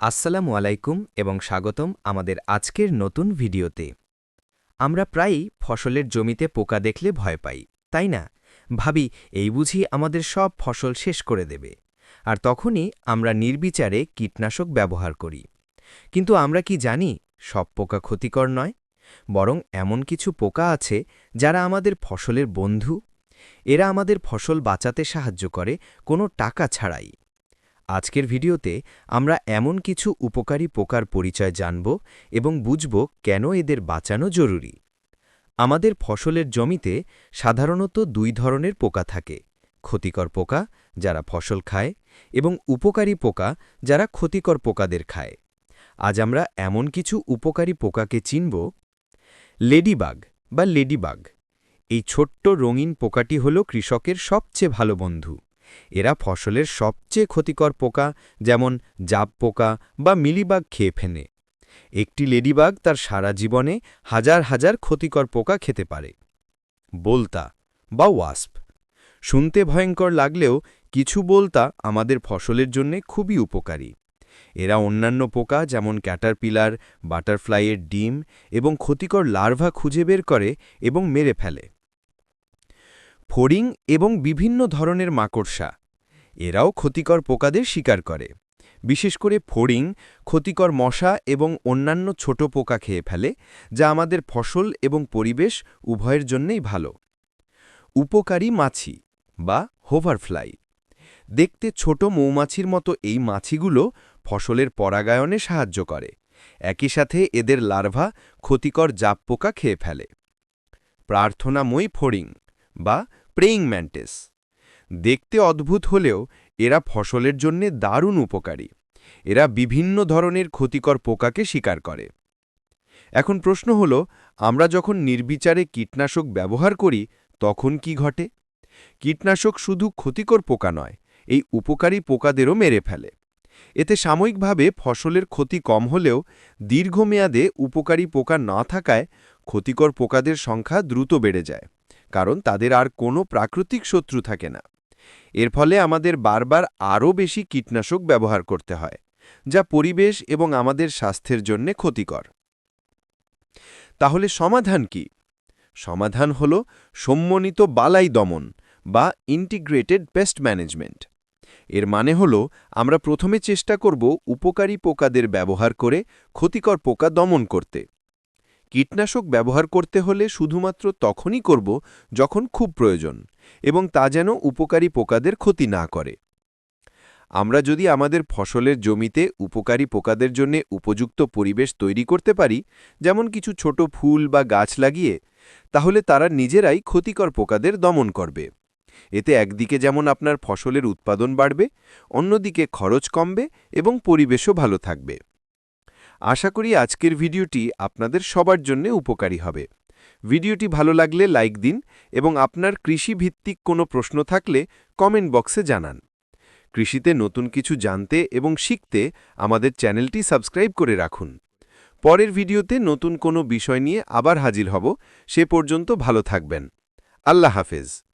আসসালামু আলাইকুম এবং স্বাগতম আমাদের আজকের নতুন ভিডিওতে। আমরা প্রায়ই ফসলের জমিতে পোকা দেখলে ভয় পাই, তাই না? ভাবি, এই বুঝি আমাদের সব ফসল শেষ করে দেবে। আর তখনই আমরা নির্বিচারে কীটনাশক ব্যবহার করি। কিন্তু আমরা কি জানি, সব পোকা ক্ষতিকর নয়? বরং এমন কিছু পোকা আছে যারা আমাদের ফসলের বন্ধু। এরা আমাদের ফসল বাঁচাতে সাহায্য করে, কোনো টাকা ছাড়াই। আজকের ভিডিওতে আমরা এমন কিছু উপকারী পোকার পরিচয় জানব এবং বুঝব কেন এদের বাঁচানো জরুরি। আমাদের ফসলের জমিতে সাধারণত দুই ধরনের পোকা থাকে, ক্ষতিকর পোকা যারা ফসল খায় এবং উপকারী পোকা যারা ক্ষতিকর পোকাদের খায়। আজ আমরা এমন কিছু উপকারী পোকাকে চিনব। লেডিবাগ বা লেডিবাগ, এই ছোট্ট রঙিন পোকাটি হল কৃষকের সবচেয়ে ভালো বন্ধু। এরা ফসলের সবচেয়ে ক্ষতিকর পোকা, যেমন জাপ পোকা বা মিলিবাগ খেয়ে ফেনে একটি লেডিবাগ তার সারা জীবনে হাজার হাজার ক্ষতিকর পোকা খেতে পারে। বলতা বা ওয়াস্প। শুনতে ভয়ঙ্কর লাগলেও কিছু বলতা আমাদের ফসলের জন্য খুবই উপকারী। এরা অন্যান্য পোকা যেমন ক্যাটারপিলার, বাটারফ্লাইয়ের ডিম এবং ক্ষতিকর লার্ভা খুঁজে বের করে এবং মেরে ফেলে। ফড়িং এবং বিভিন্ন ধরনের মাকড়সা। এরাও ক্ষতিকর পোকাদের শিকার করে। বিশেষ করে ফড়িং ক্ষতিকর মশা এবং অন্যান্য ছোট পোকা খেয়ে ফেলে, যা আমাদের ফসল এবং পরিবেশ উভয়ের জন্যেই ভালো। উপকারী মাছি বা হোভারফ্লাই। দেখতে ছোট মৌমাছির মতো এই মাছিগুলো ফসলের পরাগায়নে সাহায্য করে। একই সাথে এদের লার্ভা ক্ষতিকর জাপ পোকা খেয়ে ফেলে। প্রার্থনাময়ী ফড়িং বা প্রেইং ম্যান্টেস। দেখতে অদ্ভুত হলেও এরা ফসলের জন্য দারুণ উপকারী। এরা বিভিন্ন ধরনের ক্ষতিকর পোকাকে শিকার করে। এখন প্রশ্ন হল, আমরা যখন নির্বিচারে কীটনাশক ব্যবহার করি, তখন কি ঘটে? কীটনাশক শুধু ক্ষতিকর পোকা নয়, এই উপকারী পোকাদেরও মেরে ফেলে। এতে সাময়িকভাবে ফসলের ক্ষতি কম হলেও দীর্ঘমেয়াদে উপকারী পোকা না থাকায় ক্ষতিকর পোকাদের সংখ্যা দ্রুত বেড়ে যায়। কারণ তাদের আর কোনো প্রাকৃতিক শত্রু থাকে না। এর ফলে আমাদের বারবার আরও বেশি কীটনাশক ব্যবহার করতে হয়, যা পরিবেশ এবং আমাদের স্বাস্থ্যের জন্য ক্ষতিকর। তাহলে সমাধান কি? সমাধান হল সম্মনিত বালাই দমন বা ইন্টিগ্রেটেড পেস্ট ম্যানেজমেন্ট এর মানে হল আমরা প্রথমে চেষ্টা করব উপকারী পোকাদের ব্যবহার করে ক্ষতিকর পোকা দমন করতে। কীটনাশক ব্যবহার করতে হলে শুধুমাত্র তখনই করব যখন খুব প্রয়োজন এবং তা যেন উপকারী পোকাদের ক্ষতি না করে। আমরা যদি আমাদের ফসলের জমিতে উপকারী পোকাদের জন্য উপযুক্ত পরিবেশ তৈরি করতে পারি, যেমন কিছু ছোট ফুল বা গাছ লাগিয়ে, তাহলে তারা নিজেরাই ক্ষতিকর পোকাদের দমন করবে। এতে একদিকে যেমন আপনার ফসলের উৎপাদন বাড়বে, অন্যদিকে খরচ কমবে এবং পরিবেশও ভালো থাকবে। আশা করি আজকের ভিডিওটি আপনাদের সবার জন্য উপকারী হবে। ভিডিওটি ভালো লাগলে লাইক দিন এবং আপনার কৃষিভিত্তিক কোনো প্রশ্ন থাকলে কমেন্ট বক্সে জানান। কৃষিতে নতুন কিছু জানতে এবং শিখতে আমাদের চ্যানেলটি সাবস্ক্রাইব করে রাখুন। পরের ভিডিওতে নতুন কোনো বিষয় নিয়ে আবার হাজির হব। সে পর্যন্ত ভালো থাকবেন। আল্লাহ হাফেজ।